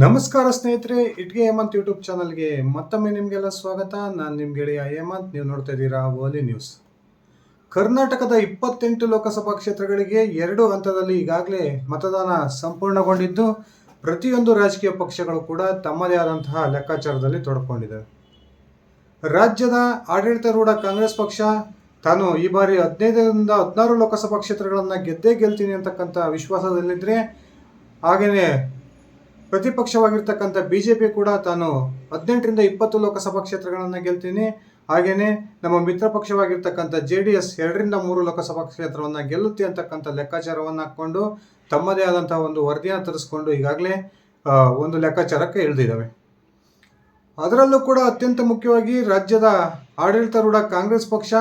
ನಮಸ್ಕಾರ ಸ್ನೇಹಿತರೆ, ಇಟ್ಗೆ ಹೇಮಂತ್ ಯೂಟ್ಯೂಬ್ ಚಾನಲ್ಗೆ ಮತ್ತೊಮ್ಮೆ ನಿಮಗೆಲ್ಲ ಸ್ವಾಗತ. ನಾನು ನಿಮ್ಮ ಗೆಳೆಯ ಹೇಮಂತ್. ನೀವು ನೋಡ್ತಾ ಇದ್ದೀರಾ ಓಲಿ ನ್ಯೂಸ್ ಕರ್ನಾಟಕದ ಇಪ್ಪತ್ತೆಂಟು ಲೋಕಸಭಾ ಕ್ಷೇತ್ರಗಳಿಗೆ ಎರಡು ಹಂತದಲ್ಲಿ ಈಗಾಗಲೇ ಮತದಾನ ಸಂಪೂರ್ಣಗೊಂಡಿದ್ದು, ಪ್ರತಿಯೊಂದು ರಾಜಕೀಯ ಪಕ್ಷಗಳು ಕೂಡ ತಮ್ಮದೇ ಆದಂತಹ ಲೆಕ್ಕಾಚಾರದಲ್ಲಿ ತೊಡಕೊಂಡಿದೆ. ರಾಜ್ಯದ ಆಡಳಿತಾರೂಢ ಕಾಂಗ್ರೆಸ್ ಪಕ್ಷ, ತಾನು ಈ ಬಾರಿ ಹದಿನೈದರಿಂದ ಹದಿನಾರು ಲೋಕಸಭಾ ಕ್ಷೇತ್ರಗಳನ್ನು ಗೆದ್ದೇ ಗೆಲ್ತೀನಿ ಅಂತಕ್ಕಂಥ ವಿಶ್ವಾಸದಲ್ಲಿದ್ದರೆ ಹಾಗೆಯೇ ಪ್ರತಿಪಕ್ಷವಾಗಿರ್ತಕ್ಕಂಥ ಬಿ ಜೆ ಪಿ ಕೂಡ ತಾನು ಹದಿನೆಂಟರಿಂದ ಇಪ್ಪತ್ತು ಲೋಕಸಭಾ ಕ್ಷೇತ್ರಗಳನ್ನು ಗೆಲ್ತೀನಿ. ಹಾಗೆಯೇ ನಮ್ಮ ಮಿತ್ರ ಪಕ್ಷವಾಗಿರ್ತಕ್ಕಂಥ ಜೆ ಡಿ ಎಸ್ ಎರಡರಿಂದ ಮೂರು ಲೋಕಸಭಾ ಕ್ಷೇತ್ರವನ್ನು ಗೆಲ್ಲುತ್ತೆ ಅಂತಕ್ಕಂಥ ಲೆಕ್ಕಾಚಾರವನ್ನು ಹಾಕ್ಕೊಂಡು ತಮ್ಮದೇ ಆದಂತಹ ಒಂದು ವರದಿಯನ್ನು ತರಿಸ್ಕೊಂಡು ಈಗಾಗಲೇ ಒಂದು ಲೆಕ್ಕಾಚಾರಕ್ಕೆ ಇಳಿದಿದ್ದಾವೆ. ಅದರಲ್ಲೂ ಕೂಡ ಅತ್ಯಂತ ಮುಖ್ಯವಾಗಿ ರಾಜ್ಯದ ಆಡಳಿತಾರೂಢ ಕಾಂಗ್ರೆಸ್ ಪಕ್ಷ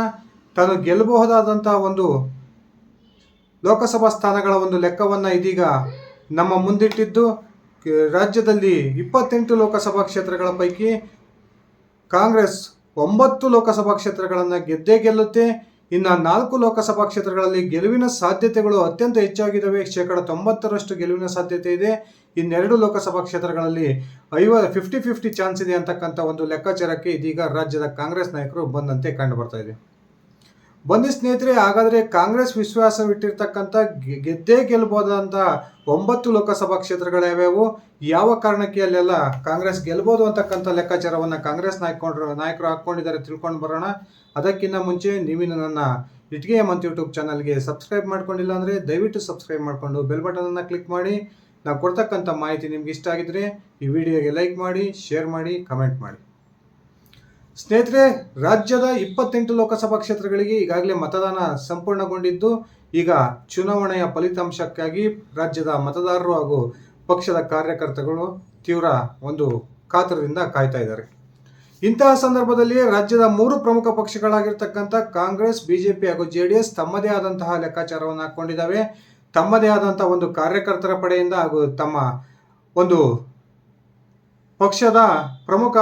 ತಾನು ಗೆಲ್ಲಬಹುದಾದಂತಹ ಒಂದು ಲೋಕಸಭಾ ಸ್ಥಾನಗಳ ಒಂದು ಲೆಕ್ಕವನ್ನು ಇದೀಗ ನಮ್ಮ ಮುಂದಿಟ್ಟಿದ್ದು. ರಾಜ್ಯದಲ್ಲಿ ಇಪ್ಪತ್ತೆಂಟು ಲೋಕಸಭಾ ಕ್ಷೇತ್ರಗಳ ಪೈಕಿ ಕಾಂಗ್ರೆಸ್ ಒಂಬತ್ತು ಲೋಕಸಭಾ ಕ್ಷೇತ್ರಗಳನ್ನು ಗೆದ್ದೇ ಗೆಲ್ಲುತ್ತೆ. ಇನ್ನು ನಾಲ್ಕು ಲೋಕಸಭಾ ಕ್ಷೇತ್ರಗಳಲ್ಲಿ ಗೆಲುವಿನ ಸಾಧ್ಯತೆಗಳು ಅತ್ಯಂತ ಹೆಚ್ಚಾಗಿದ್ದಾವೆ. ಶೇಕಡ ತೊಂಬತ್ತರಷ್ಟು ಗೆಲುವಿನ ಸಾಧ್ಯತೆ ಇದೆ. ಇನ್ನೆರಡು ಲೋಕಸಭಾ ಕ್ಷೇತ್ರಗಳಲ್ಲಿ ಐವ ಫಿಫ್ಟಿ ಫಿಫ್ಟಿ ಚಾನ್ಸ್ ಇದೆ ಅಂತಕ್ಕಂಥ ಒಂದು ಲೆಕ್ಕಾಚಾರಕ್ಕೆ ಇದೀಗ ರಾಜ್ಯದ ಕಾಂಗ್ರೆಸ್ ನಾಯಕರು ಬಂದಂತೆ ಕಂಡು ಬರ್ತಾ ಇದೆ. ಬನ್ನಿ ಸ್ನೇಹಿತರೆ, ಹಾಗಾದರೆ ಕಾಂಗ್ರೆಸ್ ವಿಶ್ವಾಸವಿಟ್ಟಿರ್ತಕ್ಕಂಥ ಗೆದ್ದೇ ಗೆಲ್ಬೋದಂತ ಒಂಬತ್ತು ಲೋಕಸಭಾ ಕ್ಷೇತ್ರಗಳು ಯಾವ ಕಾರಣಕ್ಕೆ ಅಲ್ಲೆಲ್ಲ ಕಾಂಗ್ರೆಸ್ ಗೆಲ್ಬೋದು ಅಂತಕ್ಕಂಥ ಲೆಕ್ಕಾಚಾರವನ್ನು ಕಾಂಗ್ರೆಸ್ ನಾಯಕರು ನಾಯಕರು ಹಾಕ್ಕೊಂಡಿದ್ದಾರೆ ತಿಳ್ಕೊಂಡು ಬರೋಣ. ಅದಕ್ಕಿಂತ ಮುಂಚೆ ನೀವಿನ ನನ್ನ ಇಟ್ಗೆ ಮಂತ್ ಯೂಟ್ಯೂಬ್ ಚಾನಲ್ಗೆ ಸಬ್ಸ್ಕ್ರೈಬ್ ಮಾಡ್ಕೊಂಡಿಲ್ಲ ಅಂದರೆ ದಯವಿಟ್ಟು ಸಬ್ಸ್ಕ್ರೈಬ್ ಮಾಡಿಕೊಂಡು ಬೆಲ್ ಬಟನನ್ನು ಕ್ಲಿಕ್ ಮಾಡಿ. ನಾವು ಕೊಡ್ತಕ್ಕಂಥ ಮಾಹಿತಿ ನಿಮ್ಗೆ ಇಷ್ಟ ಆಗಿದ್ರೆ ಈ ವಿಡಿಯೋಗೆ ಲೈಕ್ ಮಾಡಿ, ಶೇರ್ ಮಾಡಿ, ಕಮೆಂಟ್ ಮಾಡಿ. ಸ್ನೇಹಿತರೆ, ರಾಜ್ಯದ ಇಪ್ಪತ್ತೆಂಟು ಲೋಕಸಭಾ ಕ್ಷೇತ್ರಗಳಿಗೆ ಈಗಾಗಲೇ ಮತದಾನ ಸಂಪೂರ್ಣಗೊಂಡಿದ್ದು, ಈಗ ಚುನಾವಣೆಯ ಫಲಿತಾಂಶಕ್ಕಾಗಿ ರಾಜ್ಯದ ಮತದಾರರು ಹಾಗೂ ಪಕ್ಷದ ಕಾರ್ಯಕರ್ತರು ತೀವ್ರ ಒಂದು ಕಾತರದಿಂದ ಕಾಯ್ತಾ ಇದ್ದಾರೆ. ಇಂತಹ ಸಂದರ್ಭದಲ್ಲಿ ರಾಜ್ಯದ ಮೂರು ಪ್ರಮುಖ ಪಕ್ಷಗಳಾಗಿರ್ತಕ್ಕಂಥ ಕಾಂಗ್ರೆಸ್, ಬಿಜೆಪಿ ಹಾಗೂ ಜೆ ಡಿ ಎಸ್ ತಮ್ಮದೇ ಆದಂತಹ ಲೆಕ್ಕಾಚಾರವನ್ನು ಹಾಕೊಂಡಿದ್ದಾವೆ. ತಮ್ಮದೇ ಆದಂತಹ ಒಂದು ಕಾರ್ಯಕರ್ತರ ಪಡೆಯಿಂದ ಹಾಗೂ ತಮ್ಮ ಒಂದು ಪಕ್ಷದ ಪ್ರಮುಖ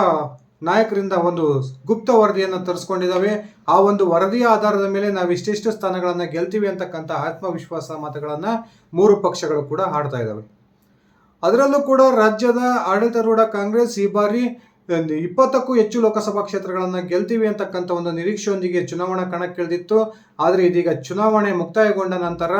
ನಾಯಕರಿಂದ ಒಂದು ಗುಪ್ತ ವರದಿಯನ್ನು ತರಿಸ್ಕೊಂಡಿದ್ದಾವೆ ಆ ಒಂದು ವರದಿಯ ಆಧಾರದ ಮೇಲೆ ನಾವು ಇಷ್ಟಿಷ್ಟು ಸ್ಥಾನಗಳನ್ನು ಗೆಲ್ತೀವಿ ಅಂತಕ್ಕಂಥ ಆತ್ಮವಿಶ್ವಾಸ ಮಾತುಗಳನ್ನು ಮೂರು ಪಕ್ಷಗಳು ಕೂಡ ಆಡ್ತಾ ಇದ್ದಾವೆ ಅದರಲ್ಲೂ ಕೂಡ ರಾಜ್ಯದ ಆಡಳಿತಾರೂಢ ಕಾಂಗ್ರೆಸ್ ಈ ಬಾರಿ ಇಪ್ಪತ್ತಕ್ಕೂ ಹೆಚ್ಚು ಲೋಕಸಭಾ ಕ್ಷೇತ್ರಗಳನ್ನು ಗೆಲ್ತೀವಿ ಅಂತಕ್ಕಂಥ ಒಂದು ನಿರೀಕ್ಷೆಯೊಂದಿಗೆ ಚುನಾವಣಾ ಕಣಕ್ಕಿಳಿದಿತ್ತು. ಆದರೆ ಇದೀಗ ಚುನಾವಣೆ ಮುಕ್ತಾಯಗೊಂಡ ನಂತರ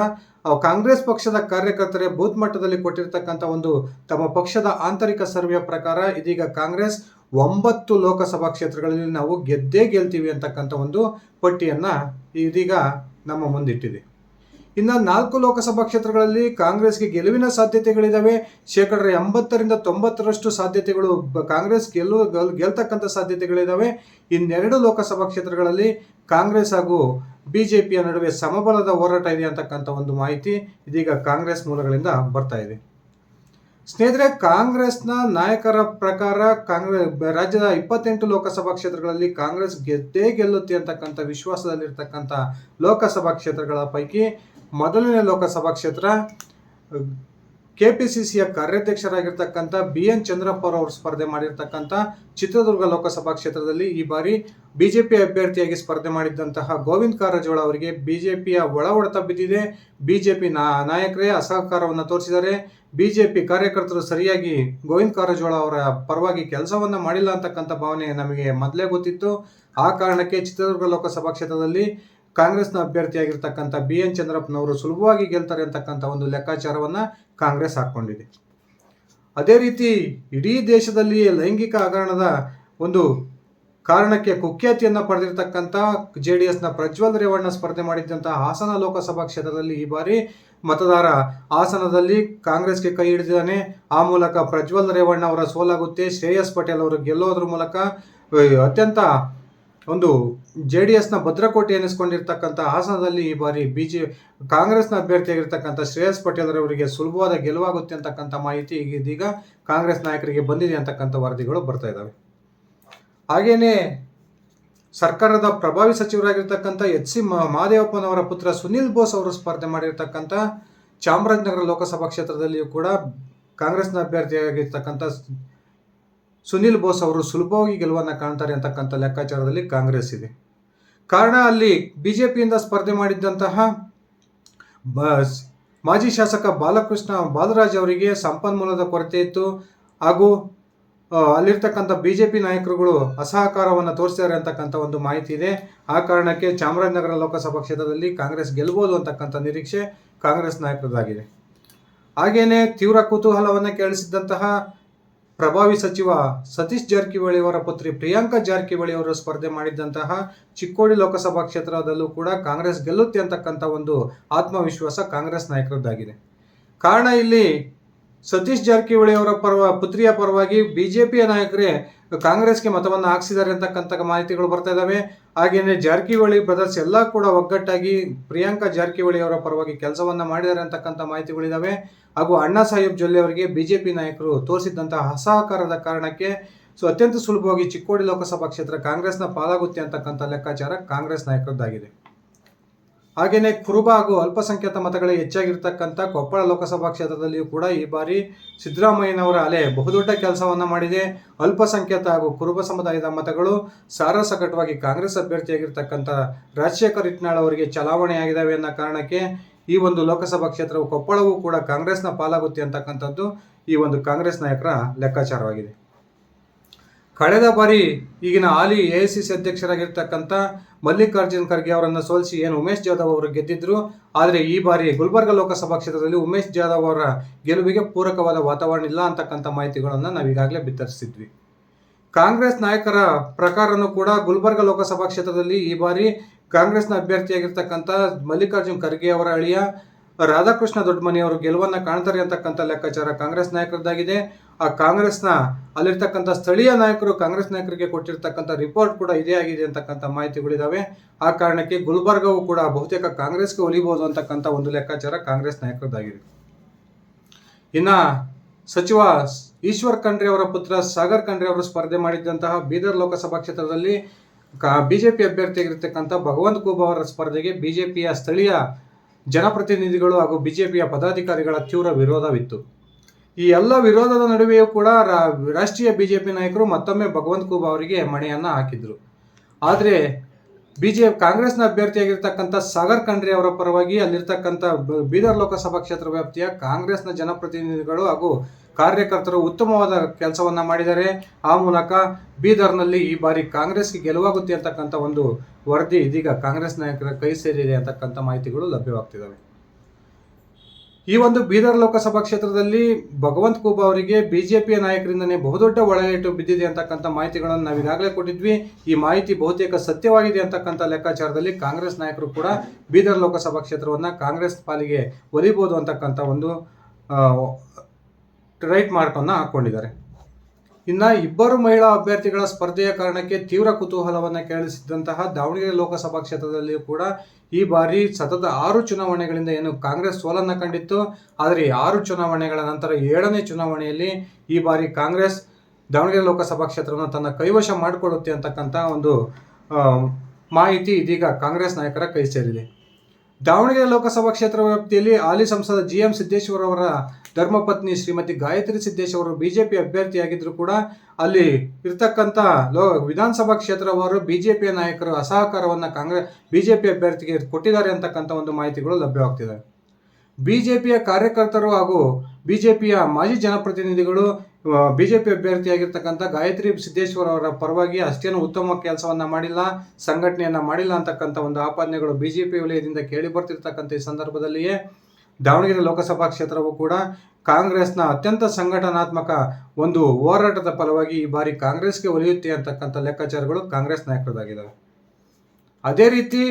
ಕಾಂಗ್ರೆಸ್ ಪಕ್ಷದ ಕಾರ್ಯಕರ್ತರೇ ಬೂತ್ ಮಟ್ಟದಲ್ಲಿ ಕೊಟ್ಟಿರ್ತಕ್ಕಂಥ ಒಂದು ತಮ್ಮ ಪಕ್ಷದ ಆಂತರಿಕ ಸರ್ವೆಯ ಪ್ರಕಾರ ಇದೀಗ ಕಾಂಗ್ರೆಸ್ ಒಂಬತ್ತು ಲೋಕಸಭಾ ಕ್ಷೇತ್ರಗಳಲ್ಲಿ ನಾವು ಗೆದ್ದೇ ಗೆಲ್ತೀವಿ ಅಂತಕ್ಕಂಥ ಒಂದು ಪಟ್ಟಿಯನ್ನು ಇದೀಗ ನಮ್ಮ ಮುಂದಿಟ್ಟಿದೆ. ಇನ್ನು ನಾಲ್ಕು ಲೋಕಸಭಾ ಕ್ಷೇತ್ರಗಳಲ್ಲಿ ಕಾಂಗ್ರೆಸ್ಗೆ ಗೆಲುವಿನ ಸಾಧ್ಯತೆಗಳಿದ್ದಾವೆ ಶೇಕಡ ಎಂಬತ್ತರಿಂದ ತೊಂಬತ್ತರಷ್ಟು ಸಾಧ್ಯತೆಗಳು ಬ- ಕಾಂಗ್ರೆಸ್ ಗೆಲ್ಲು, ಗೆಲ್, ಗೆಲ್ತಕ್ಕಂಥ ಸಾಧ್ಯತೆಗಳಿದ್ದಾವೆ ಇನ್ನೆರಡು ಲೋಕಸಭಾ ಕ್ಷೇತ್ರಗಳಲ್ಲಿ ಕಾಂಗ್ರೆಸ್ ಹಾಗೂ ಬಿಜೆಪಿಯ ನಡುವೆ ಸಮಬಲದ ಹೋರಾಟ ಇದೆ ಅಂತಕ್ಕಂಥ ಒಂದು ಮಾಹಿತಿ ಇದೀಗ ಕಾಂಗ್ರೆಸ್ ಮೂಲಗಳಿಂದ ಬರ್ತಾ ಇದೆ. ಸ್ನೇಹಿತರೆ, ಕಾಂಗ್ರೆಸ್ನ ನಾಯಕರ ಪ್ರಕಾರ ಕಾಂಗ್ರೆಸ್ ರಾಜ್ಯದ ಇಪ್ಪತ್ತೆಂಟು ಲೋಕಸಭಾ ಕ್ಷೇತ್ರಗಳಲ್ಲಿ ಕಾಂಗ್ರೆಸ್ ಗೆದ್ದೇ ಗೆಲ್ಲುತ್ತೆ ಅಂತಕ್ಕಂಥ ವಿಶ್ವಾಸದಲ್ಲಿರ್ತಕ್ಕಂಥ ಲೋಕಸಭಾ ಕ್ಷೇತ್ರಗಳ ಪೈಕಿ ಮೊದಲನೇ ಲೋಕಸಭಾ ಕ್ಷೇತ್ರ ಕೆ ಪಿ ಸಿ ಸಿಯ ಕಾರ್ಯಾಧ್ಯಕ್ಷರಾಗಿರ್ತಕ್ಕಂಥ ಬಿ ಎನ್ ಚಂದ್ರಪ್ಪರವರು ಸ್ಪರ್ಧೆ ಮಾಡಿರ್ತಕ್ಕಂಥ ಚಿತ್ರದುರ್ಗ ಲೋಕಸಭಾ ಕ್ಷೇತ್ರದಲ್ಲಿ ಈ ಬಾರಿ ಬಿಜೆಪಿ ಅಭ್ಯರ್ಥಿಯಾಗಿ ಸ್ಪರ್ಧೆ ಮಾಡಿದ್ದಂತಹ ಗೋವಿಂದ ಕಾರಜೋಳ ಅವರಿಗೆ ಬಿಜೆಪಿಯ ಒಳ ಹೊಡೆತ ಬಿದ್ದಿದೆ. ಬಿಜೆಪಿ ಪಿ ನಾಯಕರೇ ಅಸಹಕಾರವನ್ನು ತೋರಿಸಿದ್ದಾರೆ. ಬಿಜೆಪಿ ಕಾರ್ಯಕರ್ತರು ಸರಿಯಾಗಿ ಗೋವಿಂದ ಕಾರಜೋಳ ಅವರ ಪರವಾಗಿ ಕೆಲಸವನ್ನು ಮಾಡಿಲ್ಲ ಅಂತಕ್ಕಂಥ ಭಾವನೆ ನಮಗೆ ಮೊದಲೇ ಗೊತ್ತಿತ್ತು. ಆ ಕಾರಣಕ್ಕೆ ಚಿತ್ರದುರ್ಗ ಲೋಕಸಭಾ ಕ್ಷೇತ್ರದಲ್ಲಿ ಕಾಂಗ್ರೆಸ್ನ ಅಭ್ಯರ್ಥಿಯಾಗಿರ್ತಕ್ಕಂಥ ಬಿ. ಎನ್. ಚಂದ್ರಪ್ಪನವರು ಸುಲಭವಾಗಿ ಗೆಲ್ತಾರೆ ಅಂತಕ್ಕಂಥ ಒಂದು ಲೆಕ್ಕಾಚಾರವನ್ನ ಕಾಂಗ್ರೆಸ್ ಹಾಕ್ಕೊಂಡಿದೆ. ಅದೇ ರೀತಿ ಇಡೀ ದೇಶದಲ್ಲಿ ಲೈಂಗಿಕ ಹಗರಣದ ಒಂದು ಕಾರಣಕ್ಕೆ ಕುಖ್ಯಾತಿಯನ್ನು ಪಡೆದಿರತಕ್ಕಂಥ ಜೆ ಡಿ ಎಸ್ನ ಪ್ರಜ್ವಲ್ ರೇವಣ್ಣ ಸ್ಪರ್ಧೆ ಮಾಡಿದ್ದಂಥ ಹಾಸನ ಲೋಕಸಭಾ ಕ್ಷೇತ್ರದಲ್ಲಿ ಈ ಬಾರಿ ಮತದಾರ ಹಾಸನದಲ್ಲಿ ಕಾಂಗ್ರೆಸ್ಗೆ ಕೈ ಹಿಡಿದಿದ್ದಾನೆ. ಆ ಮೂಲಕ ಪ್ರಜ್ವಲ್ ರೇವಣ್ಣ ಅವರ ಸೋಲಾಗುತ್ತೆ. ಶ್ರೇಯಸ್ ಪಟೇಲ್ ಅವರು ಗೆಲ್ಲೋದ್ರ ಮೂಲಕ ಅತ್ಯಂತ ಒಂದು ಜೆ ಡಿ ಎಸ್ನ ಭದ್ರಕೋಟೆ ಎನಿಸ್ಕೊಂಡಿರ್ತಕ್ಕಂಥ ಹಾಸನದಲ್ಲಿ ಈ ಬಾರಿ ಬಿ ಜೆ ಕಾಂಗ್ರೆಸ್ನ ಅಭ್ಯರ್ಥಿಯಾಗಿರ್ತಕ್ಕಂಥ ಶ್ರೇಯಸ್ ಪಟೇಲ್ ಅವರಿಗೆ ಸುಲಭವಾದ ಗೆಲುವಾಗುತ್ತೆ ಅಂತಕ್ಕಂಥ ಮಾಹಿತಿ ಈಗ ಇದೀಗ ಕಾಂಗ್ರೆಸ್ ನಾಯಕರಿಗೆ ಬಂದಿದೆ ಅಂತಕ್ಕಂಥ ವರದಿಗಳು ಬರ್ತಾ ಇದ್ದಾವೆ ಹಾಗೆಯೇ ಸರ್ಕಾರದ ಪ್ರಭಾವಿ ಸಚಿವರಾಗಿರ್ತಕ್ಕಂಥ ಎಚ್ ಸಿ ಮಹಾದೇವಪ್ಪನವರ ಪುತ್ರ ಸುನಿಲ್ ಬೋಸ್ ಅವರು ಸ್ಪರ್ಧೆ ಮಾಡಿರ್ತಕ್ಕಂಥ ಚಾಮರಾಜನಗರ ಲೋಕಸಭಾ ಕ್ಷೇತ್ರದಲ್ಲಿಯೂ ಕೂಡ ಕಾಂಗ್ರೆಸ್ನ ಅಭ್ಯರ್ಥಿಯಾಗಿರ್ತಕ್ಕಂಥ ಸುನಿಲ್ ಬೋಸ್ ಅವರು ಸುಲಭವಾಗಿ ಗೆಲುವನ್ನು ಕಾಣ್ತಾರೆ ಅಂತಕ್ಕಂಥ ಲೆಕ್ಕಾಚಾರದಲ್ಲಿ ಕಾಂಗ್ರೆಸ್ ಇದೆ. ಕಾರಣ ಅಲ್ಲಿ ಬಿಜೆಪಿಯಿಂದ ಸ್ಪರ್ಧೆ ಮಾಡಿದ್ದಂತಹ ಬ, ಮಾಜಿ ಶಾಸಕ ಬಾಲಕೃಷ್ಣ ಬಾಲರಾಜ್ ಅವರಿಗೆ ಸಂಪನ್ಮೂಲದ ಕೊರತೆ ಇತ್ತು. ಹಾಗೂ ಅಲ್ಲಿರ್ತಕ್ಕಂಥ ಬಿ ಜೆ ಪಿ ನಾಯಕರುಗಳು ಅಸಹಕಾರವನ್ನು ತೋರಿಸಿದ್ದಾರೆ ಅಂತಕ್ಕಂಥ ಒಂದು ಮಾಹಿತಿ ಇದೆ. ಆ ಕಾರಣಕ್ಕೆ ಚಾಮರಾಜನಗರ ಲೋಕಸಭಾ ಕ್ಷೇತ್ರದಲ್ಲಿ ಕಾಂಗ್ರೆಸ್ ಗೆಲ್ಬೋದು ಅಂತಕ್ಕಂಥ ನಿರೀಕ್ಷೆ ಕಾಂಗ್ರೆಸ್ ನಾಯಕರದಾಗಿದೆ. ಹಾಗೆಯೇ ತೀವ್ರ ಕುತೂಹಲವನ್ನು ಕೇಳಿಸಿದ್ದಂತಹ ಪ್ರಭಾವಿ ಸಚಿವ ಸತೀಶ್ ಜಾರಕಿಹೊಳಿ ಅವರ ಪುತ್ರಿ ಪ್ರಿಯಾಂಕಾ ಜಾರಕಿಹೊಳಿ ಅವರು ಸ್ಪರ್ಧೆ ಮಾಡಿದ್ದಂತಹ ಚಿಕ್ಕೋಡಿ ಲೋಕಸಭಾ ಕ್ಷೇತ್ರದಲ್ಲೂ ಕೂಡ ಕಾಂಗ್ರೆಸ್ ಗೆಲ್ಲುತ್ತೆ ಅಂತಕ್ಕಂಥ ಒಂದು ಆತ್ಮವಿಶ್ವಾಸ ಕಾಂಗ್ರೆಸ್ ನಾಯಕರದ್ದಾಗಿದೆ. ಕಾರಣ ಇಲ್ಲಿ ಸತೀಶ್ ಜಾರಕಿಹೊಳಿ ಅವರ ಪರವ, ಪುತ್ರಿಯ ಪರವಾಗಿ ಬಿಜೆಪಿಯ ನಾಯಕರೇ ಕಾಂಗ್ರೆಸ್ಗೆ ಮತವನ್ನು ಹಾಕ್ಸಿದ್ದಾರೆ ಅಂತಕ್ಕಂಥ ಮಾಹಿತಿಗಳು ಬರ್ತಾ ಇದ್ದಾವೆ ಹಾಗೆಯೇ ಜಾರಕಿಹೊಳಿ ಬ್ರದರ್ಸ್ ಎಲ್ಲ ಕೂಡ ಒಗ್ಗಟ್ಟಾಗಿ ಪ್ರಿಯಾಂಕಾ ಜಾರಕಿಹೊಳಿ ಅವರ ಪರವಾಗಿ ಕೆಲಸವನ್ನು ಮಾಡಿದ್ದಾರೆ ಅಂತಕ್ಕಂಥ ಮಾಹಿತಿಗಳಿದ್ದಾವೆ ಹಾಗೂ ಅಣ್ಣಾ ಸಾಹೇಬ್ ಜೊಲ್ಲೆ ಅವರಿಗೆ ಬಿಜೆಪಿ ನಾಯಕರು ತೋರಿಸಿದಂತಹ ಅಸಹಕಾರದ ಕಾರಣಕ್ಕೆ ಸೊ ಅತ್ಯಂತ ಸುಲಭವಾಗಿ ಚಿಕ್ಕೋಡಿ ಲೋಕಸಭಾ ಕ್ಷೇತ್ರ ಕಾಂಗ್ರೆಸ್ನ ಪಾಲಾಗುತ್ತೆ ಅಂತಕ್ಕಂಥ ಲೆಕ್ಕಾಚಾರ ಕಾಂಗ್ರೆಸ್ ನಾಯಕರದ್ದಾಗಿದೆ. ಹಾಗೆಯೇ ಕುರುಬ ಹಾಗೂ ಅಲ್ಪಸಂಖ್ಯಾತ ಮತಗಳೇ ಹೆಚ್ಚಾಗಿರ್ತಕ್ಕಂಥ ಕೊಪ್ಪಳ ಲೋಕಸಭಾ ಕ್ಷೇತ್ರದಲ್ಲಿಯೂ ಕೂಡ ಈ ಬಾರಿ ಸಿದ್ದರಾಮಯ್ಯನವರ ಅಲೆ ಬಹುದೊಡ್ಡ ಕೆಲಸವನ್ನ ಮಾಡಿದೆ. ಅಲ್ಪಸಂಖ್ಯಾತ ಹಾಗೂ ಕುರುಬ ಸಮುದಾಯದ ಮತಗಳು ಸಾರಸಕಟವಾಗಿ ಕಾಂಗ್ರೆಸ್ ಅಭ್ಯರ್ಥಿಯಾಗಿರ್ತಕ್ಕಂಥ ರಾಜಶೇಖರ್ ಇಟ್ನಾಳ್ ಅವರಿಗೆ ಚಲಾವಣೆಯಾಗಿದ್ದಾವೆ ಅನ್ನೋ ಕಾರಣಕ್ಕೆ ಈ ಒಂದು ಲೋಕಸಭಾ ಕ್ಷೇತ್ರವು ಕೊಪ್ಪಳವೂ ಕೂಡ ಕಾಂಗ್ರೆಸ್ನ ಪಾಲಾಗುತ್ತೆ ಅಂತಕ್ಕಂಥದ್ದು ಈ ಒಂದು ಕಾಂಗ್ರೆಸ್ ನಾಯಕರ ಲೆಕ್ಕಾಚಾರವಾಗಿದೆ. ಕಳೆದ ಬಾರಿ ಈಗಿನ ಹಾಲಿ ಎ ಸಿ ಸಿ ಅಧ್ಯಕ್ಷರಾಗಿರ್ತಕ್ಕಂಥ ಮಲ್ಲಿಕಾರ್ಜುನ್ ಖರ್ಗೆ ಅವರನ್ನು ಸೋಲಿಸಿ ಏನು ಉಮೇಶ್ ಜಾಧವ್ ಅವರು ಗೆದ್ದಿದ್ರು, ಆದರೆ ಈ ಬಾರಿ ಗುಲ್ಬರ್ಗ ಲೋಕಸಭಾ ಕ್ಷೇತ್ರದಲ್ಲಿ ಉಮೇಶ್ ಜಾಧವ್ ಅವರ ಗೆಲುವಿಗೆ ಪೂರಕವಾದ ವಾತಾವರಣ ಇಲ್ಲ ಅಂತಕ್ಕಂಥ ಮಾಹಿತಿಗಳನ್ನು ನಾವು ಈಗಾಗಲೇ ಬಿತ್ತರಿಸಿದ್ವಿ. ಕಾಂಗ್ರೆಸ್ ನಾಯಕರ ಪ್ರಕಾರನೂ ಕೂಡ ಗುಲ್ಬರ್ಗ ಲೋಕಸಭಾ ಕ್ಷೇತ್ರದಲ್ಲಿ ಈ ಬಾರಿ ಕಾಂಗ್ರೆಸ್ನ ಅಭ್ಯರ್ಥಿಯಾಗಿರ್ತಕ್ಕಂಥ ಮಲ್ಲಿಕಾರ್ಜುನ್ ಖರ್ಗೆ ಅವರ ಅಳಿಯ ರಾಧಾಕೃಷ್ಣ ದೊಡ್ಡಮನಿ ಅವರು ಗೆಲುವನ್ನ ಕಾಣ್ತಾರೆ ಅಂತಕ್ಕಂಥ ಲೆಕ್ಕಾಚಾರ ಕಾಂಗ್ರೆಸ್ ನಾಯಕರದ್ದಾಗಿದೆ. ಆ ಕಾಂಗ್ರೆಸ್ನ ಅಲ್ಲಿರ್ತಕ್ಕಂಥ ಸ್ಥಳೀಯ ನಾಯಕರು ಕಾಂಗ್ರೆಸ್ ನಾಯಕರಿಗೆ ಕೊಟ್ಟಿರ್ತಕ್ಕಂಥ ರಿಪೋರ್ಟ್ ಕೂಡ ಇದೇ ಆಗಿದೆ ಅಂತಕ್ಕಂಥ ಮಾಹಿತಿಗಳಿದಾವೆ. ಆ ಕಾರಣಕ್ಕೆ ಗುಲ್ಬರ್ಗವು ಕೂಡ ಬಹುತೇಕ ಕಾಂಗ್ರೆಸ್ಗೆ ಒಲಿಬಹುದು ಅಂತಕ್ಕಂಥ ಒಂದು ಲೆಕ್ಕಾಚಾರ ಕಾಂಗ್ರೆಸ್ ನಾಯಕರದ್ದಾಗಿದೆ. ಇನ್ನ ಸಚಿವ ಈಶ್ವರ್ ಖಂಡ್ರೆ ಅವರ ಪುತ್ರ ಸಾಗರ್ ಖಂಡ್ರೆ ಅವರು ಸ್ಪರ್ಧೆ ಮಾಡಿದ್ದಂತಹ ಬೀದರ್ ಲೋಕಸಭಾ ಕ್ಷೇತ್ರದಲ್ಲಿ ಕಾ ಬಿಜೆಪಿ ಅಭ್ಯರ್ಥಿಯಾಗಿರ್ತಕ್ಕಂಥ ಭಗವಂತ್ ಖೂಬ್ ಅವರ ಸ್ಪರ್ಧೆಗೆ ಬಿಜೆಪಿಯ ಸ್ಥಳೀಯ ಜನಪ್ರತಿನಿಧಿಗಳು ಹಾಗೂ ಬಿಜೆಪಿಯ ಪದಾಧಿಕಾರಿಗಳ ತೀವ್ರ ವಿರೋಧವಿತ್ತು. ಈ ಎಲ್ಲ ವಿರೋಧದ ನಡುವೆಯೂ ಕೂಡ ರಾಷ್ಟ್ರೀಯ ಬಿಜೆಪಿ ನಾಯಕರು ಮತ್ತೊಮ್ಮೆ ಭಗವಂತ ಖೂಬ್ ಅವರಿಗೆ ಮಣೆಯನ್ನು ಹಾಕಿದ್ರು. ಆದರೆ ಬಿಜೆ ಕಾಂಗ್ರೆಸ್ನ ಅಭ್ಯರ್ಥಿಯಾಗಿರ್ತಕ್ಕಂಥ ಸಾಗರ್ ಖಂಡ್ರಿ ಅವರ ಪರವಾಗಿ ಅಲ್ಲಿರ್ತಕ್ಕಂಥ ಬ- ಬೀದರ್ ಲೋಕಸಭಾ ಕ್ಷೇತ್ರ ವ್ಯಾಪ್ತಿಯ ಕಾಂಗ್ರೆಸ್ನ ಜನಪ್ರತಿನಿಧಿಗಳು ಹಾಗೂ ಕಾರ್ಯಕರ್ತರು ಉತ್ತಮವಾದ ಕೆಲಸವನ್ನು ಮಾಡಿದ್ದಾರೆ. ಆ ಮೂಲಕ ಬೀದರ್ನಲ್ಲಿ ಈ ಬಾರಿ ಕಾಂಗ್ರೆಸ್ಗೆ ಗೆಲುವಾಗುತ್ತೆ ಅಂತಕ್ಕಂಥ ಒಂದು ವರದಿ ಇದೀಗ ಕಾಂಗ್ರೆಸ್ ನಾಯಕರ ಕೈ ಸೇರಿದೆ ಅಂತಕ್ಕಂಥ ಮಾಹಿತಿಗಳು ಲಭ್ಯವಾಗ್ತಿದ್ದಾವೆ. ಈ ಒಂದು ಬೀದರ್ ಲೋಕಸಭಾ ಕ್ಷೇತ್ರದಲ್ಲಿ ಭಗವಂತ್ ಖೂಬ್ ಅವರಿಗೆ ಬಿಜೆಪಿಯ ನಾಯಕರಿಂದನೇ ಬಹುದೊಡ್ಡ ಒಳಗೇಟು ಬಿದ್ದಿದೆ ಅಂತಕ್ಕಂಥ ಮಾಹಿತಿಗಳನ್ನು ನಾವು ಈಗಾಗಲೇ ಕೊಟ್ಟಿದ್ವಿ. ಈ ಮಾಹಿತಿ ಬಹುತೇಕ ಸತ್ಯವಾಗಿದೆ ಅಂತಕ್ಕಂಥ ಲೆಕ್ಕಾಚಾರದಲ್ಲಿ ಕಾಂಗ್ರೆಸ್ ನಾಯಕರು ಕೂಡ ಬೀದರ್ ಲೋಕಸಭಾ ಕ್ಷೇತ್ರವನ್ನ ಕಾಂಗ್ರೆಸ್ ಪಾಲಿಗೆ ಒಲಿಬಹುದು ಅಂತಕ್ಕಂಥ ಒಂದು ರೈಟ್ ಮಾರ್ಕನ್ನು ಹಾಕೊಂಡಿದ್ದಾರೆ. ಇನ್ನ ಇಬ್ಬರು ಮಹಿಳಾ ಅಭ್ಯರ್ಥಿಗಳ ಸ್ಪರ್ಧೆಯ ಕಾರಣಕ್ಕೆ ತೀವ್ರ ಕುತೂಹಲವನ್ನು ಕೇಳಿಸಿದಂತಹ ದಾವಣಗೆರೆ ಲೋಕಸಭಾ ಕ್ಷೇತ್ರದಲ್ಲಿಯೂ ಕೂಡ ಈ ಬಾರಿ ಸತತ ಆರು ಚುನಾವಣೆಗಳಿಂದ ಏನು ಕಾಂಗ್ರೆಸ್ ಸೋಲನ್ನು ಕಂಡಿತ್ತು, ಆದರೆ ಆರು ಚುನಾವಣೆಗಳ ನಂತರ ಏಳನೇ ಚುನಾವಣೆಯಲ್ಲಿ ಈ ಬಾರಿ ಕಾಂಗ್ರೆಸ್ ದಾವಣಗೆರೆ ಲೋಕಸಭಾ ಕ್ಷೇತ್ರವನ್ನು ತನ್ನ ಕೈವಶ ಮಾಡಿಕೊಳ್ಳುತ್ತೆ ಅಂತಕ್ಕಂಥ ಒಂದು ಮಾಹಿತಿ ಇದೀಗ ಕಾಂಗ್ರೆಸ್ ನಾಯಕರ ಕೈ ಸೇರಿದೆ. ದಾವಣಗೆರೆ ಲೋಕಸಭಾ ಕ್ಷೇತ್ರ ವ್ಯಾಪ್ತಿಯಲ್ಲಿ ಹಾಲಿ ಸಂಸದ ಜಿ ಎಂ ಸಿದ್ದೇಶ್ವರ ಅವರ ಧರ್ಮಪತ್ನಿ ಶ್ರೀಮತಿ ಗಾಯತ್ರಿ ಸಿದ್ದೇಶ್ ಅವರು ಬಿಜೆಪಿ ಅಭ್ಯರ್ಥಿಯಾಗಿದ್ದರೂ ಕೂಡ ಅಲ್ಲಿ ಇರ್ತಕ್ಕಂಥ ಲೋ ವಿಧಾನಸಭಾ ಕ್ಷೇತ್ರವರು ಬಿಜೆಪಿಯ ನಾಯಕರು ಅಸಹಕಾರವನ್ನು ಕಾಂಗ್ರೆಸ್ ಬಿಜೆಪಿ ಅಭ್ಯರ್ಥಿಗೆ ಕೊಟ್ಟಿದ್ದಾರೆ ಅಂತಕ್ಕಂಥ ಒಂದು ಮಾಹಿತಿಗಳು ಲಭ್ಯವಾಗ್ತಿದೆ. ಬಿಜೆಪಿಯ ಕಾರ್ಯಕರ್ತರು ಹಾಗೂ ಬಿಜೆಪಿಯ ಮಾಜಿ ಜನಪ್ರತಿನಿಧಿಗಳು ಬಿಜೆಪಿ ಅಭ್ಯರ್ಥಿಯಾಗಿರ್ತಕ್ಕಂಥ ಗಾಯತ್ರಿ ಸಿದ್ದೇಶ್ವರ ಅವರ ಪರವಾಗಿ ಅಷ್ಟೇನು ಉತ್ತಮ ಕೆಲಸವನ್ನ ಮಾಡಿಲ್ಲ, ಸಂಘಟನೆಯನ್ನ ಮಾಡಿಲ್ಲ ಅಂತಕ್ಕಂಥ ಒಂದು ಆಪಾದನೆಗಳು ಬಿಜೆಪಿ ವಲಯದಿಂದ ಕೇಳಿ ಬರ್ತಿರ್ತಕ್ಕಂಥ ಈ ಸಂದರ್ಭದಲ್ಲಿಯೇ ದಾವಣಗೆರೆ ಲೋಕಸಭಾ ಕ್ಷೇತ್ರವು ಕೂಡ ಕಾಂಗ್ರೆಸ್ನ ಅತ್ಯಂತ ಸಂಘಟನಾತ್ಮಕ ಒಂದು ಹೋರಾಟದ ಫಲವಾಗಿ ಈ ಬಾರಿ ಕಾಂಗ್ರೆಸ್ಗೆ ಒಲಿಯುತ್ತೆ ಅಂತಕ್ಕಂಥ ಲೆಕ್ಕಾಚಾರಗಳು ಕಾಂಗ್ರೆಸ್ ನಾಯಕರದಾಗಿದ್ದಾವೆ ಅದೇ ರೀತಿ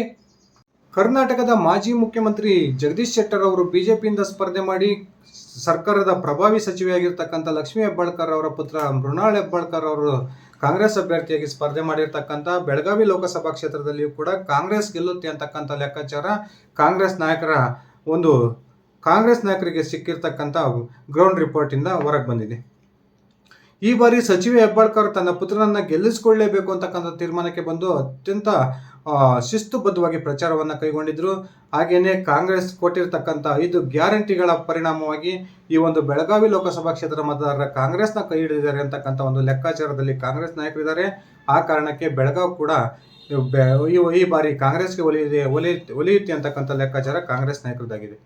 ಕರ್ನಾಟಕದ ಮಾಜಿ ಮುಖ್ಯಮಂತ್ರಿ ಜಗದೀಶ್ ಶೆಟ್ಟರ್ ಅವರು ಬಿಜೆಪಿಯಿಂದ ಸ್ಪರ್ಧೆ ಮಾಡಿ ಸರ್ಕಾರದ ಪ್ರಭಾವಿ ಸಚಿವೆಯಾಗಿರ್ತಕ್ಕಂಥ ಲಕ್ಷ್ಮೀ ಹೆಬ್ಬಾಳ್ಕರ್ ಅವರ ಪುತ್ರ ಮೃಣಾಳ್ ಹೆಬ್ಬಾಳ್ಕರ್ ಅವರು ಕಾಂಗ್ರೆಸ್ ಅಭ್ಯರ್ಥಿಯಾಗಿ ಸ್ಪರ್ಧೆ ಮಾಡಿರ್ತಕ್ಕಂಥ ಬೆಳಗಾವಿ ಲೋಕಸಭಾ ಕ್ಷೇತ್ರದಲ್ಲಿಯೂ ಕೂಡ ಕಾಂಗ್ರೆಸ್ ಗೆಲ್ಲುತ್ತೆ ಅಂತಕ್ಕಂಥ ಲೆಕ್ಕಾಚಾರ ಕಾಂಗ್ರೆಸ್ ನಾಯಕರ ಒಂದು ಕಾಂಗ್ರೆಸ್ ನಾಯಕರಿಗೆ ಸಿಕ್ಕಿರ್ತಕ್ಕಂಥ ಗ್ರೌಂಡ್ ರಿಪೋರ್ಟಿಂದ ಹೊರಗೆ ಬಂದಿದೆ. ಈ ಬಾರಿ ಸಚಿವೆ ಹೆಬ್ಬಾಳ್ಕರ್ ತನ್ನ ಪುತ್ರನನ್ನ ಗೆಲ್ಲಿಸಿಕೊಳ್ಳಲೇಬೇಕು ಅಂತಕ್ಕಂಥ ತೀರ್ಮಾನಕ್ಕೆ ಬಂದು ಅತ್ಯಂತ ಶಿಸ್ತುಬದ್ಧವಾಗಿ ಪ್ರಚಾರವನ್ನು ಕೈಗೊಂಡಿದ್ರು. ಹಾಗೆಯೇ ಕಾಂಗ್ರೆಸ್ ಕೊಟ್ಟಿರ್ತಕ್ಕಂಥ ಐದು ಗ್ಯಾರಂಟಿಗಳ ಪರಿಣಾಮವಾಗಿ ಈ ಒಂದು ಬೆಳಗಾವಿ ಲೋಕಸಭಾ ಕ್ಷೇತ್ರ ಮತದಾರರ ಕಾಂಗ್ರೆಸ್ನ ಕೈ ಹಿಡಿದಿದ್ದಾರೆ ಅಂತಕ್ಕಂಥ ಒಂದು ಲೆಕ್ಕಾಚಾರದಲ್ಲಿ ಕಾಂಗ್ರೆಸ್ ನಾಯಕರಿದ್ದಾರೆ. ಆ ಕಾರಣಕ್ಕೆ ಬೆಳಗಾವಿ ಕೂಡ ಈ ಈ ಬಾರಿ ಕಾಂಗ್ರೆಸ್ಗೆ ಒಲಿಯಿದೆ ಒಲಿ ಒಲಿಯುತ್ತೆ ಅಂತಕ್ಕಂಥ ಲೆಕ್ಕಾಚಾರ ಕಾಂಗ್ರೆಸ್ ನಾಯಕರದಾಗಿದೆ.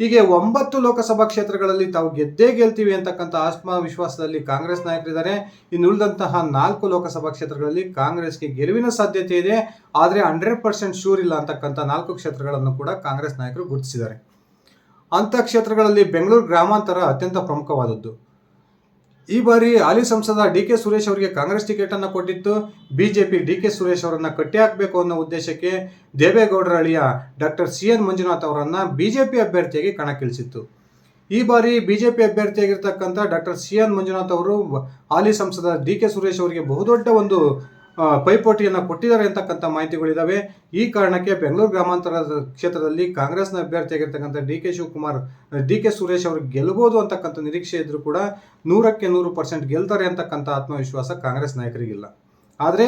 ಹೀಗೆ ಒಂಬತ್ತು ಲೋಕಸಭಾ ಕ್ಷೇತ್ರಗಳಲ್ಲಿ ತಾವು ಗೆದ್ದೇ ಗೆಲ್ತೀವಿ ಅಂತಕ್ಕಂಥ ಆತ್ಮವಿಶ್ವಾಸದಲ್ಲಿ ಕಾಂಗ್ರೆಸ್ ನಾಯಕರಿದ್ದಾರೆ. ಇನ್ನು ಉಳಿದಂತಹ ನಾಲ್ಕು ಲೋಕಸಭಾ ಕ್ಷೇತ್ರಗಳಲ್ಲಿ ಕಾಂಗ್ರೆಸ್ಗೆ ಗೆಲುವಿನ ಸಾಧ್ಯತೆ ಇದೆ. ಆದರೆ ಹಂಡ್ರೆಡ್ ಪರ್ಸೆಂಟ್ ಶೂರ್ ಇಲ್ಲ ಅಂತಕ್ಕಂಥ ನಾಲ್ಕು ಕ್ಷೇತ್ರಗಳನ್ನು ಕೂಡ ಕಾಂಗ್ರೆಸ್ ನಾಯಕರು ಗುರುತಿಸಿದ್ದಾರೆ. ಅಂಥ ಕ್ಷೇತ್ರಗಳಲ್ಲಿ ಬೆಂಗಳೂರು ಗ್ರಾಮಾಂತರ ಅತ್ಯಂತ ಪ್ರಮುಖವಾದದ್ದು. ಈ ಬಾರಿ ಹಾಲಿ ಸಂಸದ ಡಿ ಕೆ ಸುರೇಶ್ ಅವರಿಗೆ ಕಾಂಗ್ರೆಸ್ ಟಿಕೆಟ್ ಅನ್ನು ಕೊಟ್ಟಿತ್ತು. ಬಿಜೆಪಿ ಡಿ ಕೆ ಸುರೇಶ್ ಅವರನ್ನ ಕಟ್ಟಿ ಹಾಕಬೇಕು ಅನ್ನೋ ಉದ್ದೇಶಕ್ಕೆ ದೇವೇಗೌಡರ ಅಳಿಯ ಡಾಕ್ಟರ್ ಸಿ ಎನ್ ಮಂಜುನಾಥ್ ಅವರನ್ನ ಬಿಜೆಪಿ ಅಭ್ಯರ್ಥಿಯಾಗಿ ಕಣಕ್ಕಿಳಿಸಿತ್ತು. ಈ ಬಾರಿ ಬಿಜೆಪಿ ಅಭ್ಯರ್ಥಿಯಾಗಿರ್ತಕ್ಕಂಥ ಡಾಕ್ಟರ್ ಸಿ ಎನ್ ಮಂಜುನಾಥ್ ಅವರು ಹಾಲಿ ಸಂಸದ ಡಿ ಕೆ ಸುರೇಶ್ ಅವರಿಗೆ ಬಹುದೊಡ್ಡ ಒಂದು ಪೈಪೋಟಿಯನ್ನು ಕೊಟ್ಟಿದ್ದಾರೆ ಅಂತಕ್ಕಂಥ ಮಾಹಿತಿಗಳಿದ್ದಾವೆ ಈ ಕಾರಣಕ್ಕೆ ಬೆಂಗಳೂರು ಗ್ರಾಮಾಂತರ ಕ್ಷೇತ್ರದಲ್ಲಿ ಕಾಂಗ್ರೆಸ್ನ ಅಭ್ಯರ್ಥಿಯಾಗಿರ್ತಕ್ಕಂಥ D K Shivakumar, D K Suresh ಅವರು ಗೆಲ್ಲಬಹುದು ಅಂತಕ್ಕಂಥ ನಿರೀಕ್ಷೆ ಇದ್ದರೂ ಕೂಡ ನೂರಕ್ಕೆ ನೂರು ಪರ್ಸೆಂಟ್ ಗೆಲ್ತಾರೆ ಅಂತಕ್ಕಂಥ ಆತ್ಮವಿಶ್ವಾಸ ಕಾಂಗ್ರೆಸ್ ನಾಯಕರಿಗಿಲ್ಲ. ಆದರೆ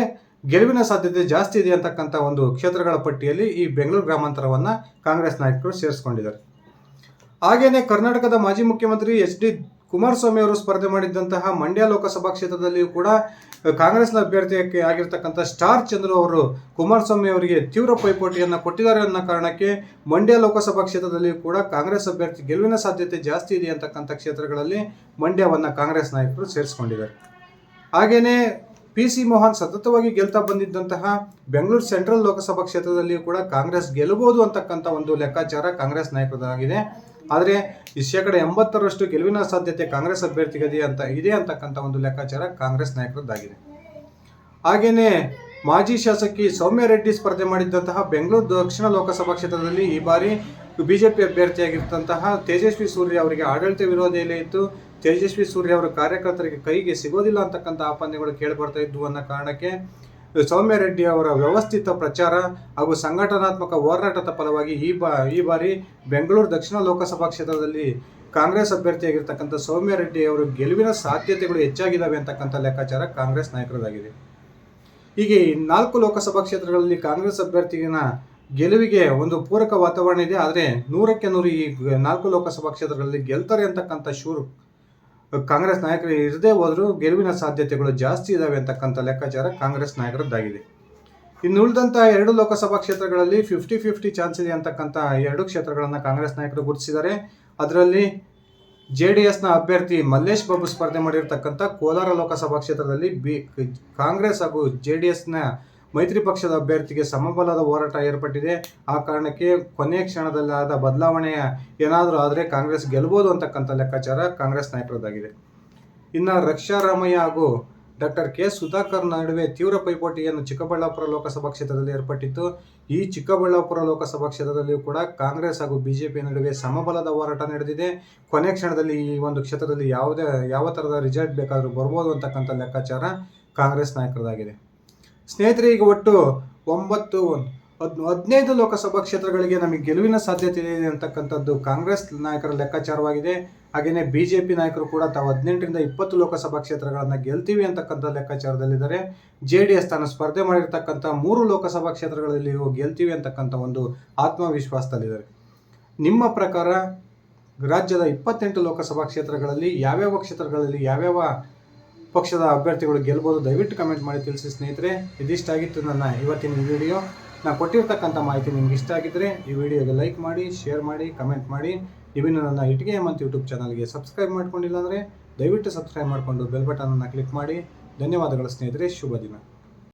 ಗೆಲುವಿನ ಸಾಧ್ಯತೆ ಜಾಸ್ತಿ ಇದೆ ಅಂತಕ್ಕಂಥ ಒಂದು ಕ್ಷೇತ್ರಗಳ ಪಟ್ಟಿಯಲ್ಲಿ ಈ ಬೆಂಗಳೂರು ಗ್ರಾಮಾಂತರವನ್ನು ಕಾಂಗ್ರೆಸ್ ನಾಯಕರು ಸೇರಿಸ್ಕೊಂಡಿದ್ದಾರೆ. ಹಾಗೆಯೇ ಕರ್ನಾಟಕದ ಮಾಜಿ ಮುಖ್ಯಮಂತ್ರಿ ಎಚ್ ಡಿ ಕುಮಾರಸ್ವಾಮಿ ಅವರು ಸ್ಪರ್ಧೆ ಮಾಡಿದ್ದಂತಹ ಮಂಡ್ಯ ಲೋಕಸಭಾ ಕ್ಷೇತ್ರದಲ್ಲಿಯೂ ಕೂಡ ಕಾಂಗ್ರೆಸ್ನ ಅಭ್ಯರ್ಥಿಯಕ್ಕೆ ಆಗಿರ್ತಕ್ಕಂಥ ಸ್ಟಾರ್ ಚಂದ್ರು ಅವರು ಕುಮಾರಸ್ವಾಮಿ ಅವರಿಗೆ ತೀವ್ರ ಪೈಪೋಟಿಯನ್ನು ಕೊಟ್ಟಿದ್ದಾರೆ ಅನ್ನೋ ಕಾರಣಕ್ಕೆ ಮಂಡ್ಯ ಲೋಕಸಭಾ ಕ್ಷೇತ್ರದಲ್ಲಿಯೂ ಕೂಡ ಕಾಂಗ್ರೆಸ್ ಅಭ್ಯರ್ಥಿ ಗೆಲುವಿನ ಸಾಧ್ಯತೆ ಜಾಸ್ತಿ ಇದೆ ಅಂತಕ್ಕಂಥ ಕ್ಷೇತ್ರಗಳಲ್ಲಿ ಮಂಡ್ಯವನ್ನು ಕಾಂಗ್ರೆಸ್ ನಾಯಕರು ಸೇರಿಸ್ಕೊಂಡಿದ್ದಾರೆ. ಹಾಗೆಯೇ ಪಿ ಸಿ ಮೋಹನ್ ಸತತವಾಗಿ ಗೆಲ್ತಾ ಬಂದಿದ್ದಂತಹ ಬೆಂಗಳೂರು ಸೆಂಟ್ರಲ್ ಲೋಕಸಭಾ ಕ್ಷೇತ್ರದಲ್ಲಿಯೂ ಕೂಡ ಕಾಂಗ್ರೆಸ್ ಗೆಲ್ಲಬಹುದು ಅಂತಕ್ಕಂಥ ಒಂದು ಲೆಕ್ಕಾಚಾರ ಕಾಂಗ್ರೆಸ್ ನಾಯಕರದಾಗಿದೆ. ಆದರೆ ಈ ಶೇಕಡ ಎಂಬತ್ತರಷ್ಟು ಗೆಲುವಿನ ಸಾಧ್ಯತೆ ಕಾಂಗ್ರೆಸ್ ಅಭ್ಯರ್ಥಿಗದೆ ಅಂತ ಇದೆ ಅಂತಕ್ಕಂಥ ಒಂದು ಲೆಕ್ಕಾಚಾರ ಕಾಂಗ್ರೆಸ್ ನಾಯಕರದ್ದಾಗಿದೆ. ಹಾಗೆಯೇ ಮಾಜಿ ಶಾಸಕಿ ಸೌಮ್ಯ ರೆಡ್ಡಿ ಸ್ಪರ್ಧೆ ಮಾಡಿದ್ದಂತಹ ಬೆಂಗಳೂರು ದಕ್ಷಿಣ ಲೋಕಸಭಾ ಕ್ಷೇತ್ರದಲ್ಲಿ ಈ ಬಾರಿ ಬಿಜೆಪಿ ಅಭ್ಯರ್ಥಿಯಾಗಿರ್ತಂತಹ ತೇಜಸ್ವಿ ಸೂರ್ಯ ಅವರಿಗೆ ಆಡಳಿತ ವಿರೋಧ ಎಲೆ ಇತ್ತು. ತೇಜಸ್ವಿ ಸೂರ್ಯ ಅವರ ಕಾರ್ಯಕರ್ತರಿಗೆ ಕೈಗೆ ಸಿಗೋದಿಲ್ಲ ಅಂತಕ್ಕಂಥ ಆಪಾದನೆಗಳು ಕೇಳಿಬರ್ತಾ ಇದ್ವು ಅನ್ನೋ ಕಾರಣಕ್ಕೆ ಸೌಮ್ಯ ರೆಡ್ಡಿ ಅವರ ವ್ಯವಸ್ಥಿತ ಪ್ರಚಾರ ಹಾಗೂ ಸಂಘಟನಾತ್ಮಕ ಹೋರಾಟದ ಫಲವಾಗಿ ಈ ಬಾ, ಈ ಬಾರಿ ಬೆಂಗಳೂರು ದಕ್ಷಿಣ ಲೋಕಸಭಾ ಕ್ಷೇತ್ರದಲ್ಲಿ ಕಾಂಗ್ರೆಸ್ ಅಭ್ಯರ್ಥಿಯಾಗಿರ್ತಕ್ಕಂಥ ಸೌಮ್ಯ ರೆಡ್ಡಿ ಅವರು ಗೆಲುವಿನ ಸಾಧ್ಯತೆಗಳು ಹೆಚ್ಚಾಗಿದ್ದಾವೆ ಅಂತಕ್ಕಂಥ ಲೆಕ್ಕಾಚಾರ ಕಾಂಗ್ರೆಸ್ ನಾಯಕರದಾಗಿದೆ. ಹೀಗೆ ನಾಲ್ಕು ಲೋಕಸಭಾ ಕ್ಷೇತ್ರಗಳಲ್ಲಿ ಕಾಂಗ್ರೆಸ್ ಅಭ್ಯರ್ಥಿಗಿನ ಗೆಲುವಿಗೆ ಒಂದು ಪೂರಕ ವಾತಾವರಣ ಇದೆ. ಆದರೆ ನೂರಕ್ಕೆ ನೂರು ಈ ನಾಲ್ಕು ಲೋಕಸಭಾ ಕ್ಷೇತ್ರಗಳಲ್ಲಿ ಗೆಲ್ತಾರೆ ಅಂತಕ್ಕಂಥ ಶೂರು ಕಾಂಗ್ರೆಸ್ ನಾಯಕರು ಇರದೇ ಹೋದರೂ ಗೆಲುವಿನ ಸಾಧ್ಯತೆಗಳು ಜಾಸ್ತಿ ಇದಾವೆ ಅಂತಕ್ಕಂಥ ಲೆಕ್ಕಾಚಾರ ಕಾಂಗ್ರೆಸ್ ನಾಯಕರದ್ದಾಗಿದೆ. ಇನ್ನು ಉಳಿದಂಥ ಎರಡು ಲೋಕಸಭಾ ಕ್ಷೇತ್ರಗಳಲ್ಲಿ ಫಿಫ್ಟಿ ಫಿಫ್ಟಿ ಚಾನ್ಸ್ ಇದೆ ಅಂತಕ್ಕಂಥ ಎರಡು ಕ್ಷೇತ್ರಗಳನ್ನು ಕಾಂಗ್ರೆಸ್ ನಾಯಕರು ಗುರುತಿಸಿದ್ದಾರೆ. ಅದರಲ್ಲಿ ಜೆ ಡಿ ಎಸ್ನ ಅಭ್ಯರ್ಥಿ ಮಲ್ಲೇಶ್ ಬಾಬು ಸ್ಪರ್ಧೆ ಮಾಡಿರ್ತಕ್ಕಂಥ ಕೋಲಾರ ಲೋಕಸಭಾ ಕ್ಷೇತ್ರದಲ್ಲಿ ಬಿ, ಕಾಂಗ್ರೆಸ್ ಹಾಗೂ ಜೆ ಡಿ ಎಸ್ನ ಮೈತ್ರಿ ಪಕ್ಷದ ಅಭ್ಯರ್ಥಿಗೆ ಸಮಬಲದ ಹೋರಾಟ ಏರ್ಪಟ್ಟಿದೆ. ಆ ಕಾರಣಕ್ಕೆ ಕೊನೆ ಕ್ಷಣದಲ್ಲಿ ಆದ ಬದಲಾವಣೆಯ ಏನಾದರೂ ಆದರೆ ಕಾಂಗ್ರೆಸ್ ಗೆಲ್ಬೋದು ಅಂತಕ್ಕಂಥ ಲೆಕ್ಕಾಚಾರ ಕಾಂಗ್ರೆಸ್ ನಾಯಕರದ್ದಾಗಿದೆ. ಇನ್ನು ರಕ್ಷಾರಾಮಯ್ಯ ಹಾಗೂ ಡಾಕ್ಟರ್ ಕೆ. ಸುಧಾಕರ್ ನಡುವೆ ತೀವ್ರ ಪೈಪೋಟಿಯನ್ನು ಚಿಕ್ಕಬಳ್ಳಾಪುರ ಲೋಕಸಭಾ ಕ್ಷೇತ್ರದಲ್ಲಿ ಏರ್ಪಟ್ಟಿತ್ತು. ಈ ಚಿಕ್ಕಬಳ್ಳಾಪುರ ಲೋಕಸಭಾ ಕ್ಷೇತ್ರದಲ್ಲಿಯೂ ಕೂಡ ಕಾಂಗ್ರೆಸ್ ಹಾಗೂ ಬಿಜೆಪಿ ನಡುವೆ ಸಮಬಲದ ಹೋರಾಟ ನಡೆದಿದೆ. ಕೊನೆ ಕ್ಷಣದಲ್ಲಿ ಈ ಒಂದು ಕ್ಷೇತ್ರದಲ್ಲಿ ಯಾವುದೇ, ಯಾವ ಥರದ ರಿಸಲ್ಟ್ ಬೇಕಾದರೂ ಬರ್ಬೋದು ಅಂತಕ್ಕಂಥ ಲೆಕ್ಕಾಚಾರ ಕಾಂಗ್ರೆಸ್ ನಾಯಕರದಾಗಿದೆ ಸ್ನೇಹಿತರೆ ಈಗ ಒಟ್ಟು ಒಂಬತ್ತು, ಹದ್, ಹದಿನೈದು ಲೋಕಸಭಾ ಕ್ಷೇತ್ರಗಳಿಗೆ ನಮಗೆ ಗೆಲುವಿನ ಸಾಧ್ಯತೆ ಇದೆ ಅಂತಕ್ಕಂಥದ್ದು ಕಾಂಗ್ರೆಸ್ ನಾಯಕರ ಲೆಕ್ಕಾಚಾರವಾಗಿದೆ. ಹಾಗೆಯೇ ಬಿ ಜೆ ಪಿ ನಾಯಕರು ಕೂಡ ತಾವು ಹದಿನೆಂಟರಿಂದ ಇಪ್ಪತ್ತು ಲೋಕಸಭಾ ಕ್ಷೇತ್ರಗಳನ್ನು ಗೆಲ್ತೀವಿ ಅಂತಕ್ಕಂಥ ಲೆಕ್ಕಾಚಾರದಲ್ಲಿದ್ದಾರೆ. ಜೆ ಡಿ ಎಸ್ ತಾನು ಸ್ಪರ್ಧೆ ಮಾಡಿರ್ತಕ್ಕಂಥ ಮೂರು ಲೋಕಸಭಾ ಕ್ಷೇತ್ರಗಳಲ್ಲಿ ಗೆಲ್ತೀವಿ ಅಂತಕ್ಕಂಥ ಒಂದು ಆತ್ಮವಿಶ್ವಾಸದಲ್ಲಿದ್ದಾರೆ. ನಿಮ್ಮ ಪ್ರಕಾರ ರಾಜ್ಯದ ಇಪ್ಪತ್ತೆಂಟು ಲೋಕಸಭಾ ಕ್ಷೇತ್ರಗಳಲ್ಲಿ ಯಾವ್ಯಾವ ಕ್ಷೇತ್ರಗಳಲ್ಲಿ ಯಾವ್ಯಾವ ಪಕ್ಷದ ಅಭ್ಯರ್ಥಿಗಳು ಗೆಲ್ಬೋದು, ದಯವಿಟ್ಟು ಕಮೆಂಟ್ ಮಾಡಿ ತಿಳಿಸಿ ಸ್ನೇಹಿತರೆ. ಇದಿಷ್ಟಾಗಿತ್ತು ನನ್ನ ಇವತ್ತಿನ ವಿಡಿಯೋ ನಾನು ಕೊಟ್ಟಿರ್ತಕ್ಕಂಥ ಮಾಹಿತಿ ನಿಮ್ಗೆ ಇಷ್ಟ ಆಗಿದ್ದರೆ ಈ ವಿಡಿಯೋಗೆ ಲೈಕ್ ಮಾಡಿ ಶೇರ್ ಮಾಡಿ ಕಮೆಂಟ್ ಮಾಡಿ. ಇವಿನ ನನ್ನ ಇಟಿಗೆ ಮತ್ತು ಯೂಟ್ಯೂಬ್ ಚಾನಲ್ಗೆ ಸಬ್ಸ್ಕ್ರೈಬ್ ಮಾಡ್ಕೊಂಡಿಲ್ಲ ಅಂದರೆ ದಯವಿಟ್ಟು ಸಬ್ಸ್ಕ್ರೈಬ್ ಮಾಡಿಕೊಂಡು ಬೆಲ್ ಬಟನನ್ನು ಕ್ಲಿಕ್ ಮಾಡಿ. ಧನ್ಯವಾದಗಳು ಸ್ನೇಹಿತರೆ, ಶುಭ ದಿನ.